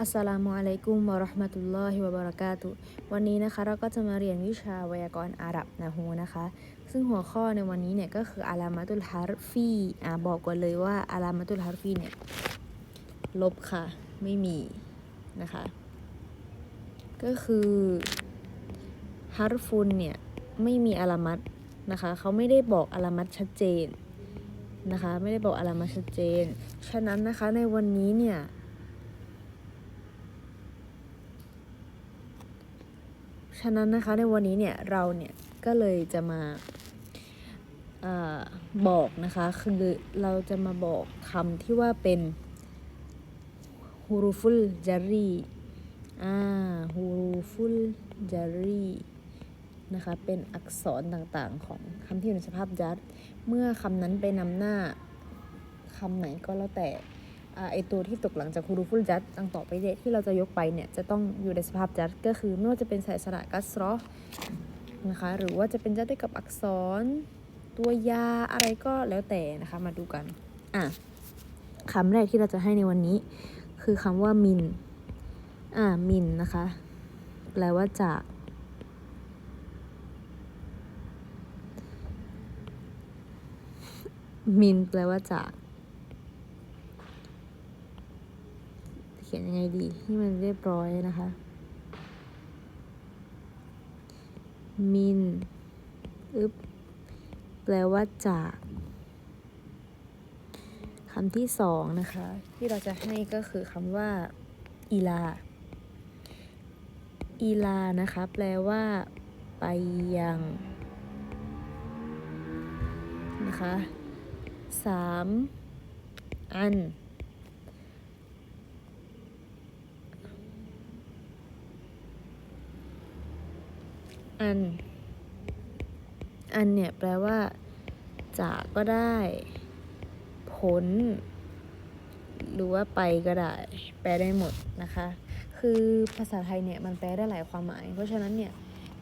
อัสสลามุอะลัยกุมวะราะห์มะตุลลอฮิวะบะเราะกาตุวันนี้นะคะเราก็จะมาเรียนวิชาไวยากรณ์อาหรับนะฮูนะคะ ซึ่งหัวข้อในวันนี้เนี่ยก็คืออาลามาตุลฮารฟีอ่าบอกก่อนเลยว่าอาลามาตุลฮารฟีเนี่ยลบค่ะ ไม่มีนะคะ ก็คือฮารฟุนเนี่ยไม่มีอาลามัตนะคะเขาไม่ได้บอกอาลามัตชัดเจนนะคะ ไม่ได้บอกอาลามัตชัดเจน ฉะนั้นนะคะในวันนี้เนี่ย ฉะนั้นนะคะในวันนี้เนี่ยเราเนี่ยก็เลยจะมาอบอกนะคะคือเราจะมาบอกคำที่ว่าเป็นฮูรูฟุลจารีอ่าฮูรูฟุลจารีนะคะเป็นอักษรต่างๆของคำที่อยู่ในสภาพจัดเมื่อคำนั้นไปนำหน้าคำไหนก็แล้วแต่ ไอตัวที่ตกหลังจากฮูรูฟุลจัดดังต่อไปเนี่ยที่เราจะยกไปเนี่ยจะต้องอยู่ในสภาพจัดก็คือไม่ว่าจะเป็นสายสระกัสรอนะคะหรือว่าจะเป็นจัดได้กับอักษร ตัวยาอะไรก็แล้วแต่นะคะมาดูกันอะคำแรกที่เราจะให้ในวันนี้ คือคำว่ามินอ่ามินนะคะ แปลว่าจากมินแปลว่าจาก เขียนยังไงดีให้มันเรียบร้อยนะคะ มินอึบแปลว่าจากคำที่สองนะคะ ที่เราจะให้ก็คือคำว่าอีลา อีลานะคะ แปลว่า ไปยังนะคะสามอัน อัน อันเนี่ยแปลว่า จากก็ได้ ผล หรือว่าไปก็ได้ แปลได้หมดนะคะ คือภาษาไทยเนี่ยมันแปลได้หลายความหมาย เพราะฉะนั้นเนี่ย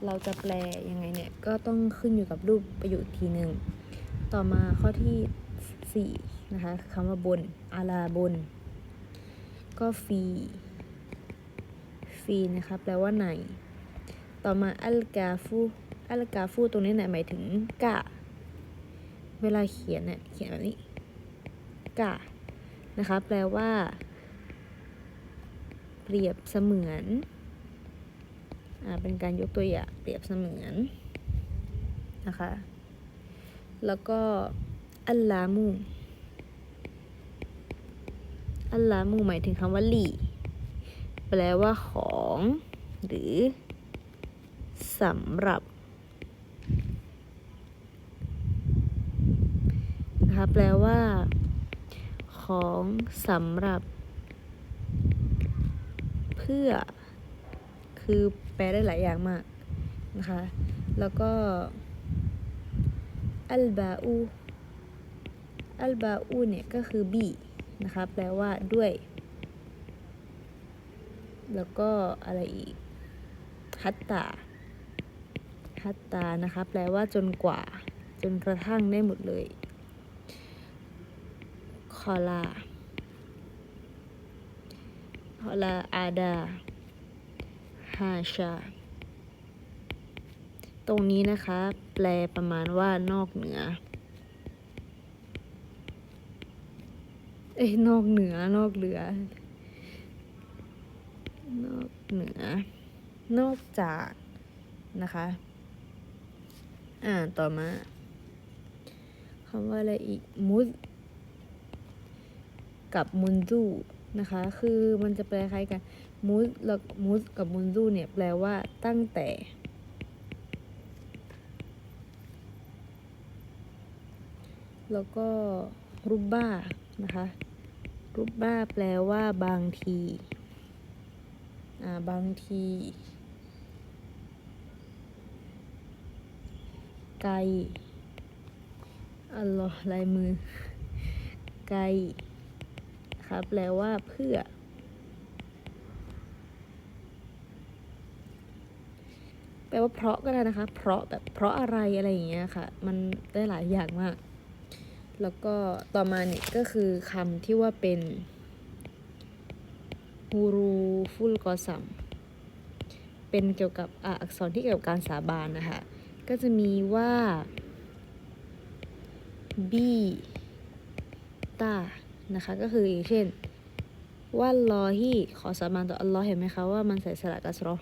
เราจะแปลยังไงเนี่ยก็ต้องขึ้นอยู่กับรูปประโยคทีหนึ่ง ต่อมาข้อที่ 4 นะคะคำว่าบนอาลาบน ก็ฟีฟีนะคะแปลว่าไหน ต่อมาอัลกาฟูอัลกาฟูตรงนี้เนี่ยหมายถึงกะ เวลาเขียนเนี่ยเขียนแบบนี้กะนะคะ แปลว่า เปรียบเสมือนอ่าเป็นการยกตัวอย่างเปรียบเสมือนนะคะ แล้วก็อัลลามูอัลลามูหมายถึงคำว่าหลีแปลว่าของ หรือ สำหรับนะคะแปลว่า ของสำหรับ เพื่อ คือแปลได้หลายอย่างมากนะคะ แล้วก็อัลบาอูอัลบาอูเนี่ยก็คือบีนะคะแปลว่าด้วย แล้วก็อะไรอีกฮัตตา ฮัตตานะคะ แปลว่าจนกว่า จนกระทั่งได้หมดเลย คอลา คอลาอาดา ฮาชา ตรงนี้นะคะ แปลประมาณว่านอกเหนือ เอ้ยนอกเหนือ นอกเหลือ นอกเหนือนอกจากนะคะ อ่าต่อมาคำว่าอะไรอีกมุดกับมุนซูนะคะ คือมันจะแปลคล้ายกันมุดแล้วมุดกับมุนซูเนี่ยแปลว่าตั้งแต่แล้วก็รูปบ้านะคะ รูปบ้าแปลว่าบางที อ่า บางที ไกลอัลลอฮ์ลายมือ ไกลนะคะแปลว่าเพื่อ แปลว่าเพราะก็ได้นะคะ เพราะแบบเพราะอะไรอะไรอย่างเงี้ยค่ะ มันได้หลายอย่างมาก แล้วก็ต่อมาเนี่ยก็คือคำที่ว่าเป็นฮูรูฟุลกอซัมเป็นเกี่ยวกับออักษรที่เกี่ยวกับการสาบานนะคะ ก็จะมีว่า บีตานะคะ ก็คืออย่างเช่น ว่าลอฮีขอสาบานต่ออัลลอฮ์เห็นไหมคะว่ามันใส่สระกัสรอ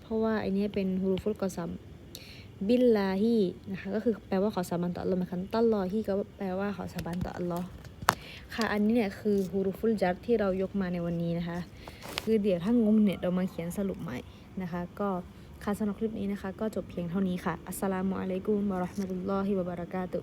เพราะว่าอันนี้เป็นฮูรูฟุลกอซัมบิลลาฮีนะคะก็คือแปลว่าขอสาบานต่ออัลลอฮ์เหมือนกันตัลลอฮีก็แปลว่าขอสาบานต่ออัลลอฮ์ค่ะอันนี้เนี่ยคือฮูรุฟุลจัดที่เรายกมาในวันนี้นะคะ คือเดี๋ยวถ้างงเนี่ยเรามาเขียนสรุปใหม่นะคะ ก็ ค่ะสำหรับคลิปนี้นะคะ ก็จบเพียงเท่านี้ค่ะ อัสสลามุอะลัยกุมวะราะห์มะตุลลอฮิวะบะเราะกาตุ